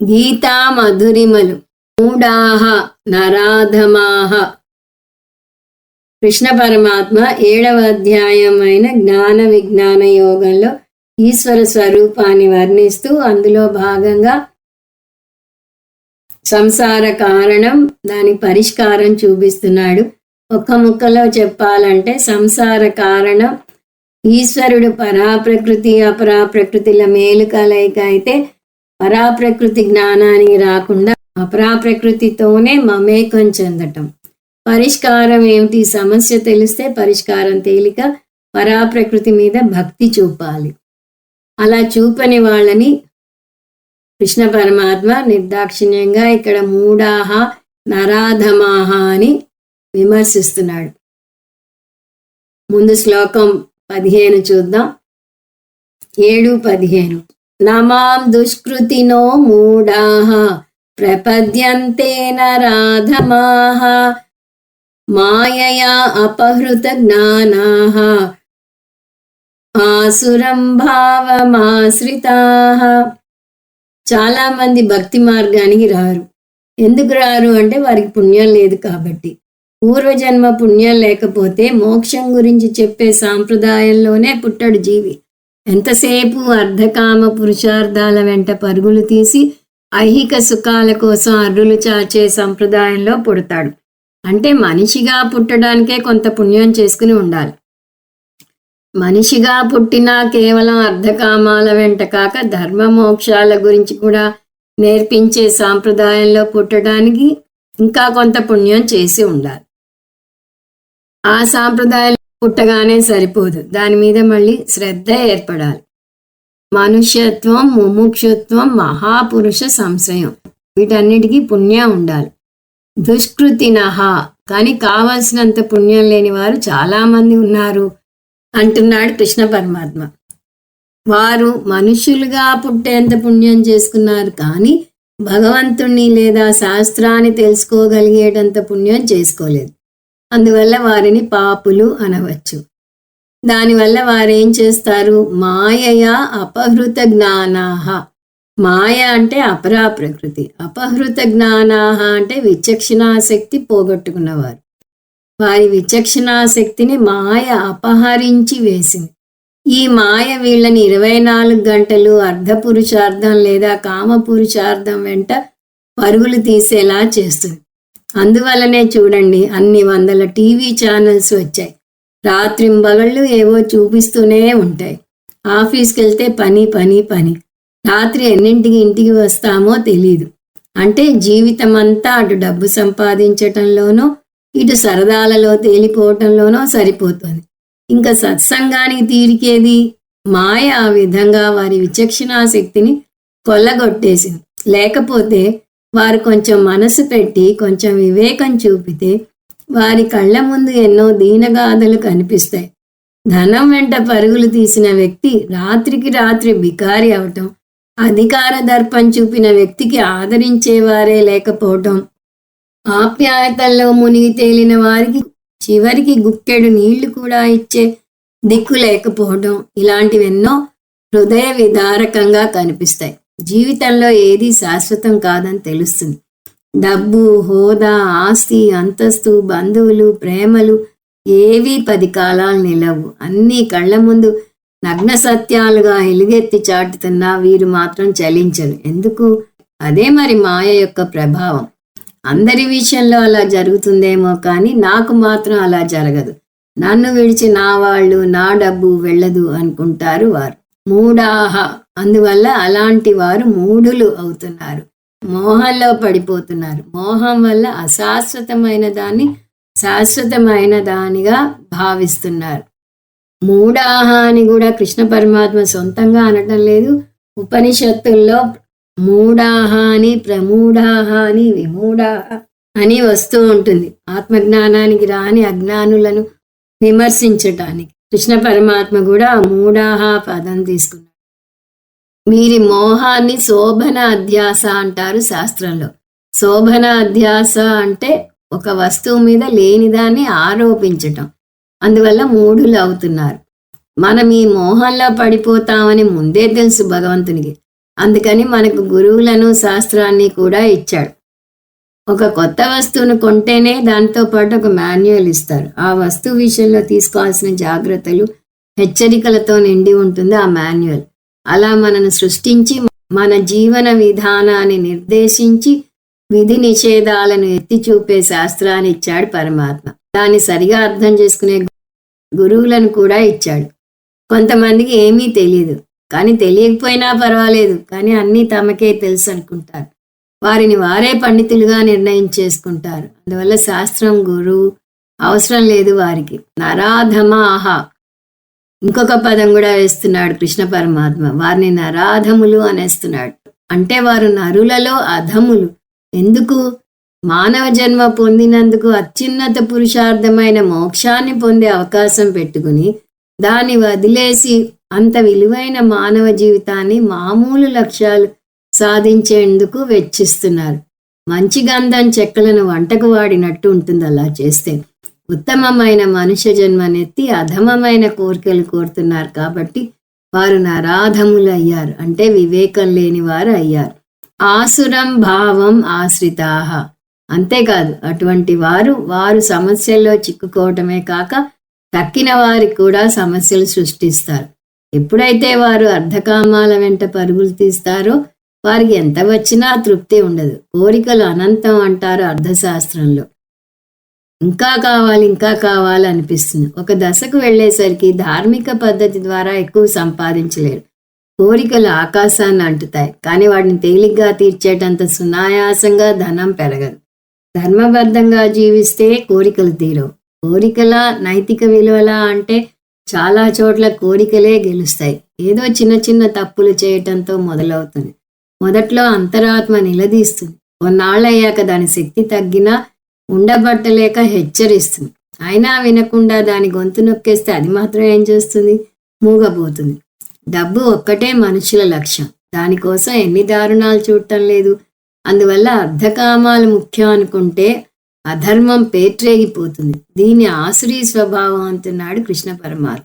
గీతా మధురిమలు మూడాహ నరాధమాహ. కృష్ణ పరమాత్మ ఏడవ అధ్యాయమైన జ్ఞాన విజ్ఞాన యోగంలో ఈశ్వర స్వరూపాన్ని వర్ణిస్తూ అందులో భాగంగా సంసార కారణం దాని పరిష్కారం చూపిస్తున్నాడు. ఒక్క ముక్కలో చెప్పాలంటే సంసార కారణం ఈశ్వరుడు పరాప్రకృతి అపరాప్రకృతిల మేలు కలయిక అయితే పరాప్రకృతి జ్ఞానానికి రాకుండా అపరాప్రకృతితోనే మమేకం చెందటం. పరిష్కారం ఏమిటి? సమస్య తెలిస్తే పరిష్కారం తేలిక పరాప్రకృతి మీద భక్తి చూపాలి. అలా చూపని వాళ్ళని కృష్ణ పరమాత్మ నిర్దాక్షిణ్యంగా ఇక్కడ మూడాహ నరాధమాహ అని విమర్శిస్తున్నాడు. ముందు శ్లోకం పదిహేను చూద్దాం. ఏడు పదిహేను. నమాం దుష్కృతినో మూఢాః ప్రపద్యంతే నరాధమాః మాయయా అపహృత జ్ఞానాః ఆసురం భావమాశ్రితాః. చాలా మంది భక్తి మార్గానికి రారు. ఎందుకు రారు అంటే వారికి పుణ్యం లేదు కాబట్టి. పూర్వజన్మ పుణ్యం లేకపోతే మోక్షం గురించి చెప్పే సాంప్రదాయంలోనే పుట్టడు జీవి. ఎంతసేపు అర్ధకామ పురుషార్థాల వెంట పరుగులు తీసి ఐహిక సుఖాల కోసం అర్రులు చాచే సంప్రదాయంలో పుడతాడు. అంటే మనిషిగా పుట్టడానికే కొంత పుణ్యం చేసుకుని ఉండాలి. మనిషిగా పుట్టినా కేవలం అర్ధకామాల వెంట కాక ధర్మ మోక్షాల గురించి కూడా నేర్పించే సాంప్రదాయంలో పుట్టడానికి ఇంకా కొంత పుణ్యం చేసి ఉండాలి. ఆ సాంప్రదాయం పుట్టగానే సరిపోదు. దాని మీద మళ్ళీ శ్రద్ధ ఏర్పడాలి. మనుష్యత్వం ముముక్షత్వం మహాపురుష సంశయం. వీటన్నిటికీ పుణ్యం ఉండాలి. దుష్కృతినహ. కానీ కావలసినంత పుణ్యం లేని వారు చాలా మంది ఉన్నారు అంటున్నాడు కృష్ణ పరమాత్మ. వారు మనుషులుగా పుట్టేంత పుణ్యం చేసుకున్నారు కానీ భగవంతుణ్ణి లేదా శాస్త్రాన్ని తెలుసుకోగలిగేటంత పుణ్యం చేసుకోలేదు. అందువల్ల వారిని పాపులు అనవచ్చు. దానివల్ల వారేం చేస్తారు? మాయయా అపహృత జ్ఞానాహ మాయ అంటే అపరా ప్రకృతి. అపహృత జ్ఞానాహ అంటే విచక్షణాశక్తి పోగొట్టుకున్నవారు. వారి విచక్షణాశక్తిని మాయ అపహరించి వేసింది. ఈ మాయ వీళ్ళని ఇరవై నాలుగు గంటలు అర్ధపురుషార్థం లేదా కామపురుషార్థం వెంట పరుగులు తీసేలా చేస్తుంది. అందువల్లనే చూడండి అన్ని వందల టీవీ ఛానల్స్ వచ్చాయి. రాత్రింబగళ్ళు ఏవో చూపిస్తూనే ఉంటాయి. ఆఫీస్కి వెళ్తే పని పని పని. రాత్రి ఎన్నింటికి ఇంటికి వస్తామో తెలీదు. అంటే జీవితం అంతా అటు డబ్బు సంపాదించటంలోనో ఇటు సరదాలలో తేలిపోవటంలోనో సరిపోతుంది. ఇంకా సత్సంగానికి తీరికేది? మాయ ఆ విధంగా వారి విచక్షణా శక్తిని కొల్లగొట్టేసింది. లేకపోతే వారు కొంచెం మనసు పెట్టి కొంచెం వివేకం చూపితే వారి కళ్ళ ముందు ఎన్నో దీనగాథలు కనిపిస్తాయి. ధనం వెంట పరుగులు తీసిన వ్యక్తి రాత్రికి రాత్రి బికారి అవటం అధికార దర్పం చూపిన వ్యక్తికి ఆదరించేవారే లేకపోవటం ఆప్యాయతల్లో మునిగి తేలిన వారికి చివరికి గుక్కెడు నీళ్ళు కూడా ఇచ్చే దిక్కు లేకపోవడం ఇలాంటివెన్నో హృదయ విదారకంగా కనిపిస్తాయి. జీవితంలో ఏది శాశ్వతం కాదని తెలుస్తుంది. డబ్బు హోదా ఆస్తి అంతస్తు బంధువులు ప్రేమలు ఏవీ పది కాలాలు నిలవు. అన్నీ కళ్ళ ముందు నగ్న సత్యాలుగా ఎలుగెత్తి చాటుతున్నా వీరు మాత్రం చలించరు. ఎందుకు? అదే మరి మాయ యొక్క ప్రభావం. అందరి విషయంలో అలా జరుగుతుందేమో కానీ నాకు మాత్రం అలా జరగదు. నన్ను విడిచి నా వాళ్ళు నా డబ్బు వెళ్ళదు అనుకుంటారు వారు. మూడాహ అందువల్ల అలాంటి వారు మూఢులు అవుతున్నారు. మోహంలో పడిపోతున్నారు. మోహం వల్ల అశాశ్వతమైన దాన్ని శాశ్వతమైన దానిగా భావిస్తున్నారు. మూఢాహ అని కూడా కృష్ణ పరమాత్మ సొంతంగా అనటం లేదు. ఉపనిషత్తుల్లో మూఢాహ అని ప్రమూఢాహ అని విమూఢాహ అని వస్తూ ఉంటుంది. ఆత్మజ్ఞానానికి రాని అజ్ఞానులను విమర్శించటానికి. కృష్ణ పరమాత్మ కూడా మూఢాహ పదం తీసుకున్నారు. వీరి మోహాన్ని శోభన అధ్యాస అంటారు శాస్త్రంలో. శోభన అధ్యాస అంటే ఒక వస్తువు మీద లేనిదాన్ని ఆరోపించటం. అందువల్ల మూఢులు అవుతున్నారు. మనం ఈ మోహంలో పడిపోతామని ముందే తెలుసు భగవంతునికి. అందుకని మనకు గురువులను శాస్త్రాన్ని కూడా ఇచ్చాడు. ఒక కొత్త వస్తువును కొంటేనే దాంతో పాటు ఒక మాన్యువల్ ఇస్తారు. ఆ వస్తువు విషయంలో తీసుకోవాల్సిన జాగ్రత్తలు హెచ్చరికలతో నిండి ఉంటుంది ఆ మాన్యువల్. అలా మనను సృష్టించి మన జీవన విధానాన్ని నిర్దేశించి విధి నిషేధాలను ఎత్తి చూపే శాస్త్రాన్ని ఇచ్చాడు పరమాత్మ. దాన్ని సరిగా అర్థం చేసుకునే గురువులను కూడా ఇచ్చాడు. కొంతమందికి ఏమీ తెలియదు కానీ తెలియకపోయినా పర్వాలేదు. కానీ అన్నీ తమకే తెలుసు అనుకుంటారు. వారిని వారే పండితులుగా నిర్ణయం చేసుకుంటారు అందువల్ల శాస్త్రం గురువు అవసరం లేదు వారికి. నరాధమాహ ఇంకొక పదం కూడా వేస్తున్నాడు కృష్ణ పరమాత్మ. వారిని నరాధములు అనేస్తున్నాడు. అంటే వారు నరులలో అధములు. ఎందుకు? మానవ జన్మ పొందినందుకు అత్యున్నత పురుషార్థమైన మోక్షాన్ని పొందే అవకాశం పెట్టుకుని దాన్ని వదిలేసి అంత విలువైన మానవ జీవితాన్ని మామూలు లక్ష్యాలు సాధించేందుకు వెచ్చిస్తున్నారు. మంచి గంధం చెక్కలను వంటకు వాడినట్టు ఉంటుంది అలా చేస్తే. ఉత్తమమైన మనుష్య జన్మనెత్తి అధమమైన కోరికలు కోరుతున్నారు కాబట్టి వారు నరాధములు అయ్యారు అంటే వివేకం లేని వారు అయ్యారు. ఆసురం భావం ఆశ్రితాహ అంతేకాదు అటువంటి వారు వారు సమస్యల్లో చిక్కుకోవటమే కాక తక్కిన వారికి కూడా సమస్యలు సృష్టిస్తారు. ఎప్పుడైతే వారు అర్ధకామాల వెంట పరుగులు తీస్తారో వారికి ఎంత వచ్చినా తృప్తి ఉండదు. కోరికలు అనంతం అంటారు అర్థశాస్త్రంలో ఇంకా కావాలి ఇంకా కావాలి అనిపిస్తుంది. ఒక దశకు వెళ్ళేసరికి ధార్మిక పద్ధతి ద్వారా ఎక్కువ సంపాదించలేరు కోరికలు ఆకాశాన్ని అంటుతాయి కానీ వాటిని తేలిగ్గా తీర్చేటంత సునాయాసంగా ధనం పెరగదు. ధర్మబద్ధంగా జీవిస్తే కోరికలు తీరవు. కోరికల నైతిక విలువల అంటే చాలా చోట్ల కోరికలే గెలుస్తాయి. ఏదో చిన్న చిన్న తప్పులు చేయటంతో మొదలవుతుంది. మొదట్లో అంతరాత్మ నిలదీస్తుంది. కొన్నాళ్ళయ్యాక దాని శక్తి తగ్గినా ఉండబట్టలేక హెచ్చరిస్తుంది. అయినా వినకుండా దాని గొంతు నొక్కేస్తే అది మాత్రం ఏం చేస్తుంది? మూగబోతుంది. డబ్బు ఒక్కటే మనుషుల లక్ష్యం. దానికోసం ఎన్ని దారుణాలు చూడటం లేదు. అందువల్ల అర్ధకామాలు ముఖ్యం అనుకుంటే అధర్మం పేట్రేగిపోతుంది. దీని ఆసురీ స్వభావం అంటున్నాడు కృష్ణ పరమాత్మ.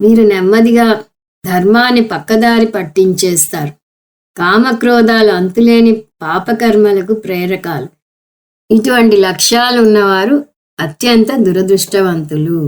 మీరు నెమ్మదిగా ధర్మాన్ని పక్కదారి పట్టించేస్తారు. కామక్రోధాలు అంతులేని పాపకర్మలకు ప్రేరకాలు. ఇటువంటి లక్ష్యాలు ఉన్నవారు అత్యంత దురదృష్టవంతులు.